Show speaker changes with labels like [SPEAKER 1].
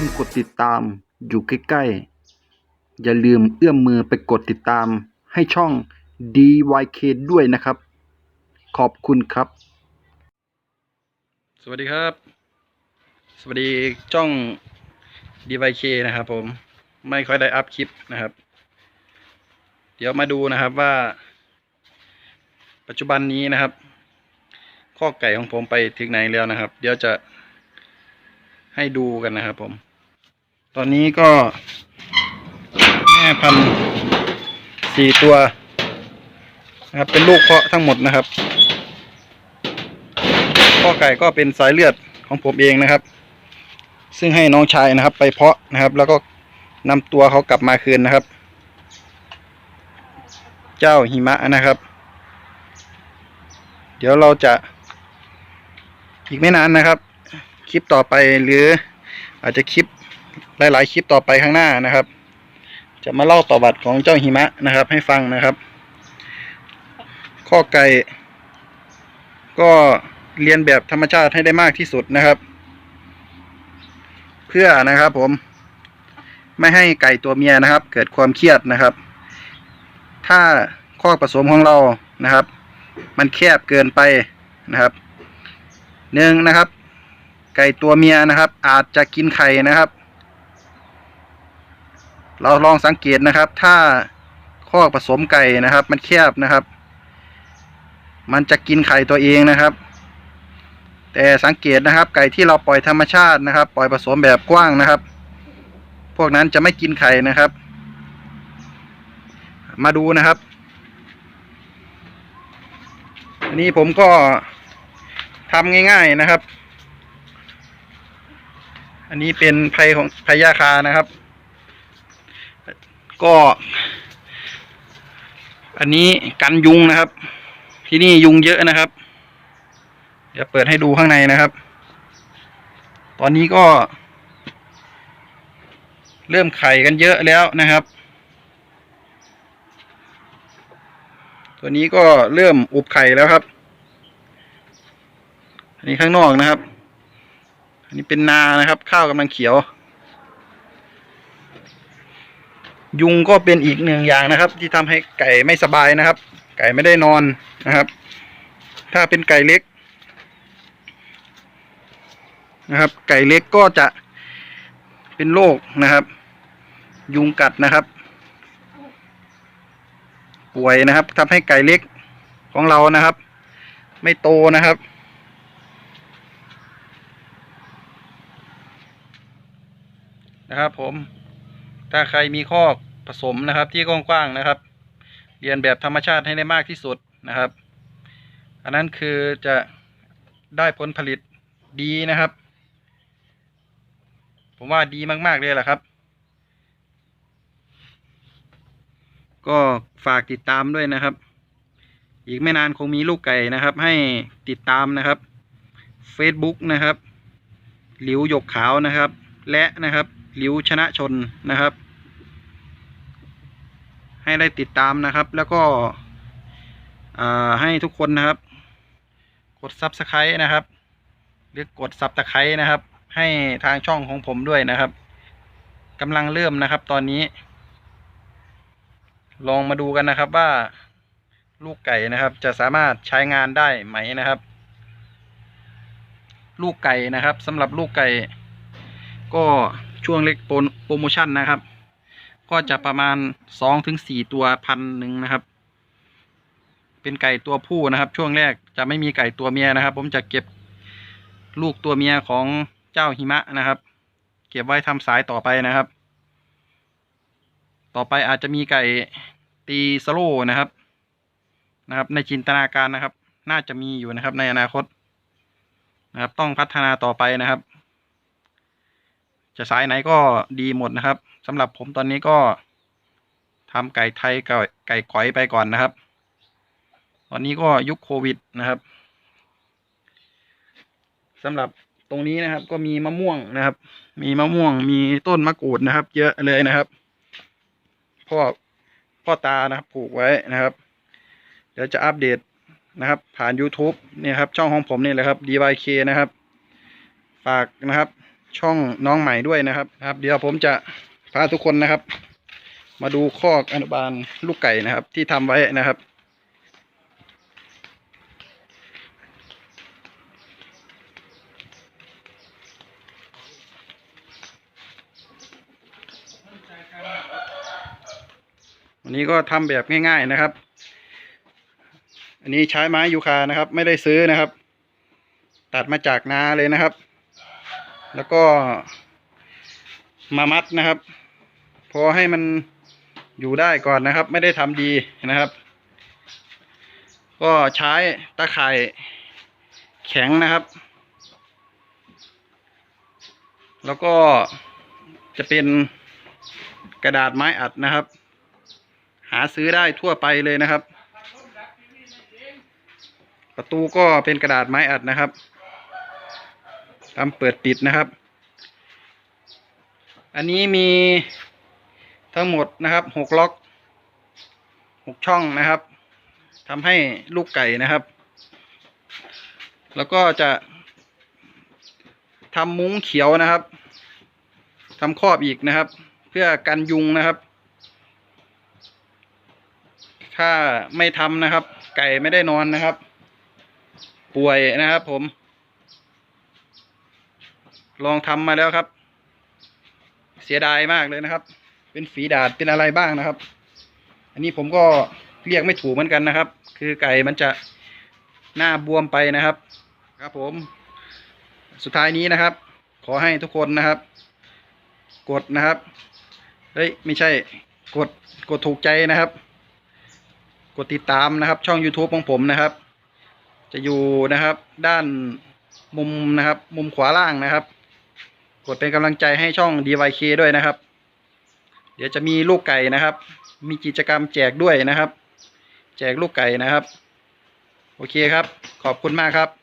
[SPEAKER 1] ปุ่มกดติดตามอยู่ใกล้ๆ อย่าลืมเอื้อมมือไปกดติดตามให้ช่อง DYK ด้วยนะครับ ขอบคุณครับ
[SPEAKER 2] สวัสดีครับ สวัสดีจ้อง DYK นะครับผมไม่ค่อยได้อัพคลิปนะครับ เดี๋ยวมาดูนะครับว่า ปัจจุบันนี้นะครับ ข้อไก่ของผมไปถึงไหนแล้วนะครับ เดี๋ยวจะให้ดูกันนะครับผม ตอนนี้ก็ แม่พันธุ์สี่ตัวนะครับเป็นลูกเพาะทั้งหมดนะครับข้อไก่ก็เป็นสายเลือดของผมเองนะครับ ซึ่งให้น้องชายนะครับ ไปเพาะนะครับ แล้วก็นำตัวเขากลับมาคืนนะครับ เจ้าหิมะนะครับ เดี๋ยวเราจะอีกไม่นานนะครับ คลิปต่อไปหรืออาจจะคลิป หลาย ๆ คลิปต่อไปข้างหน้านะครับ จะมาเล่าประวัติของเจ้าหิมะนะครับ ให้ฟังนะครับ ข้อไก่ก็เรียนแบบธรรมชาติให้ได้มากที่สุดนะครับ เพื่อนะครับผม ไม่ให้ไก่ตัวเมียนะครับ เกิดความเครียดนะครับ ถ้าข้อผสมของเรานะครับ มันแคบเกินไปนะครับหนึ่งนะครับ ไก่ตัวเมียนะครับ อาจจะกินไข่นะครับ เราลองสังเกตนะครับ ถ้าข้อผสมไก่นะครับ มันแคบนะครับ มันจะกินไข่ตัวเองนะครับ แต่สังเกตนะครับ ไก่ที่เราปล่อยธรรมชาตินะครับ ปล่อยผสมแบบกว้างนะครับ พวกนั้นจะไม่กินไข่นะครับ มาดูนะครับอันนี้ผมก็ทำง่าย ๆนะครับ อันนี้เป็นไผ่ของไผ่ยาคานะครับ ก็ อันนี้กันยุงนะครับ ที่นี่ยุงเยอะนะครับ เดี๋ยวเปิดให้ดูข้างในนะครับ ตอนนี้ก็ เริ่มไข่กันเยอะแล้วนะครับ ตัวนี้ก็เริ่มอุบไข่แล้วครับ อันนี้ข้างนอกนะครับ อันนี้เป็นนานะครับ ข้าวกำลังเขียว ยุงก็เป็นอีกหนึ่งอย่างนะครับ ที่ทำให้ไก่ไม่สบายนะครับ ไก่ไม่ได้นอนนะครับ ถ้าเป็นไก่เล็กนะครับ ไก่เล็กก็จะเป็นโรคนะครับ ยุงกัดนะครับ ป่วยนะครับทำให้ไก่เล็กของเรานะครับ ไม่โตนะครับนะครับผม ถ้าใครมีข้อผสมนะครับ ที่กว้างๆนะครับ เรียนแบบธรรมชาติให้ได้มากที่สุดนะครับ อันนั้นคือจะได้ผลผลิตดีนะครับ ผมว่าดีมากๆเลยแหละครับ ก็ฝากติดตามด้วยนะครับ อีกไม่นานคงมีลูกไก่นะครับ ให้ติดตามนะครับ Facebook นะครับ หลิวหยกขาวนะครับ และนะครับ หลิวชนะชนนะครับ ให้ได้ติดตามนะครับ แล้วก็ให้ทุกคนนะครับ กด Subscribe นะครับ หรือกดซับตะไคร้นะครับ ให้ทางช่องของผมด้วยนะครับกำลังเริ่มนะครับ ตอนนี้ ลองมาดูกันนะครับว่าลูกไก่นะครับ จะสามารถใช้งานได้ไหมนะครับ ลูกไก่นะครับสำหรับลูกไก่ก็ ช่วงเล็กโปรโปรโมชั่นนะครับ ก็จะประมาณสองถึงสี่ตัวพันหนึ่งนะครับ เป็นไก่ตัวผู้นะครับ ช่วงแรกจะไม่มีไก่ตัวเมียนะครับ ผมจะเก็บลูกตัวเมียของเจ้าหิมะนะครับ เก็บไว้ทำสายต่อไปนะครับ ต่อไปอาจจะมีไก่ตีสโลนะครับ นะครับ ในจินตนาการนะครับ น่าจะมีอยู่นะครับในอนาคตนะครับ ต้องพัฒนาต่อไปนะครับ จะสายไหนก็ดีหมดนะครับสำหรับผมตอนนี้ก็ทำไก่ไทยกับไก่ก๋อยไปก่อนนะครับ ตอนนี้ก็ยุคโควิดนะครับสำหรับตรงนี้นะครับ ก็มีมะม่วงนะครับ มีมะม่วงมีต้นมะกรูดนะครับ เยอะเลยนะครับพ่อพ่อตานะครับปลูกไว้นะครับ เดี๋ยวจะอัปเดตนะครับ ผ่าน YouTube เนี่ยครับ ช่องของผมนี่แหละครับ DYK นะครับ ฝากนะครับ ช่องน้องใหม่ด้วยนะครับครับ เดี๋ยวผมจะพาทุกคนนะครับ มาดูคอกอนุบาลลูกไก่นะครับ ที่ทำไว้นะครับ วันนี้ก็ทำแบบง่ายๆนะครับ อันนี้ใช้ไม้ยูคานะครับ ไม่ได้ซื้อนะครับ ตัดมาจากนาเลยนะครับ แล้วก็มามัดนะครับ พอให้มันอยู่ได้ก่อนนะครับ ไม่ได้ทำดีนะครับ ก็ใช้ตะข่ายแข็งนะครับ แล้วก็จะเป็นกระดาษไม้อัดนะครับ หาซื้อได้ทั่วไปเลยนะครับ ประตูก็เป็นกระดาษไม้อัดนะครับ ทำเปิดปิดนะครับ อันนี้มีทั้งหมดนะครับหกล็อกหกช่องนะครับทำให้ลูกไก่นะครับ แล้วก็จะทำมุ้งเขียวนะครับทำครอบอีกนะครับ เพื่อกันยุงนะครับ ถ้าไม่ทำนะครับ ไก่ไม่ได้นอนนะครับ ป่วยนะครับผม ลองทำมาแล้วครับ เสียดายมากเลยนะครับ เป็นฝีดาดเป็นอะไรบ้างนะครับ อันนี้ผมก็เรียกไม่ถูกเหมือนกันนะครับ คือไก่มันจะหน้าบวมไปนะครับ ครับผม สุดท้ายนี้นะครับ ขอให้ทุกคนนะครับ กดนะครับเฮ้ยไม่ใช่กดกดถูกใจนะครับ กดติดตามนะครับ ช่อง YouTube ของผมนะครับ จะอยู่นะครับ ด้านมุมนะครับ มุมขวาล่างนะครับ ดเป็นกำลังใจให้ช่อง DYK ด้วยนะครับ เดี๋ยวจะมีลูกไก่นะครับ มีกิจกรรมแจกด้วยนะครับ แจกลูกไก่นะครับ โอเคครับ ขอบคุณมากครับ